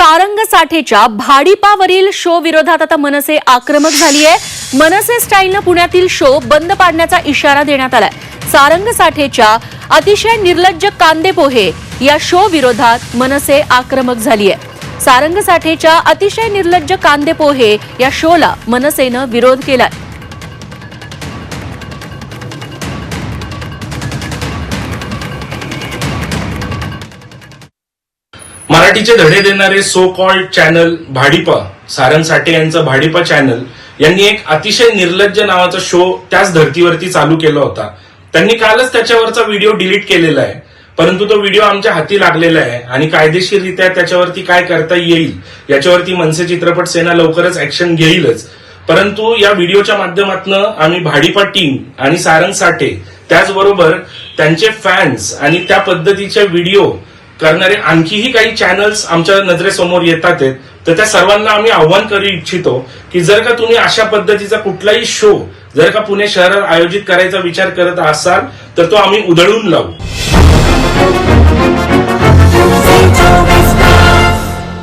Sarang साठेच्या भाडीपावरील show विरोधात आता मनसे आक्रमक झाली आहे मनसे स्टाईलनं पुण्यातील शो बंद पाडण्याचा इशारा देण्यात आलाय. सारंग साठेच्या अतिशय निर्लज्ज कांदे पोहे या शो विरोधात मनसे आक्रमक झाली आहे सारंग साठेच्या अतिशय निर्लज्ज कांदे पोहे या शोला मनसेनं विरोध केलाय. मराठीचे धडे देणारे so called channel Bhadipa Sarang Sathe यांचं भाडीपा चॅनल यांनी एक अतिशय निर्लज्ज नावाचा शो त्याच धर्तीवरती चालू केला होता. त्यांनी कालच त्याच्यावरचा व्हिडिओ डिलीट केलेला आहे. परंतु तो व्हिडिओ आमच्या हाती लागलेला आहे आणि कायदेशीररित्या त्याच्यावरती काय करता येईल याच्यावरती मनसे चित्रपट सेना लवकरच ऍक्शन घेईलच. परंतु या व्हिडिओच्या माध्यमातून आम्ही भाडीपा टीम आणि सारंग साठे त्याचबरोबर त्यांचे फॅन्स आणि त्या पद्धतीचे व्हिडिओ करणारे आणखीही काही चॅनल्स आमच्या नजरेसमोर येतात आहेत. तर त्या सर्वांना आम्ही आव्हान करू इच्छितो की जर का तुम्ही अशा पद्धतीचा कुठलाही शो जर का पुणे शहरात आयोजित करायचा विचार करत असाल तर तो आम्ही उधळून लावू.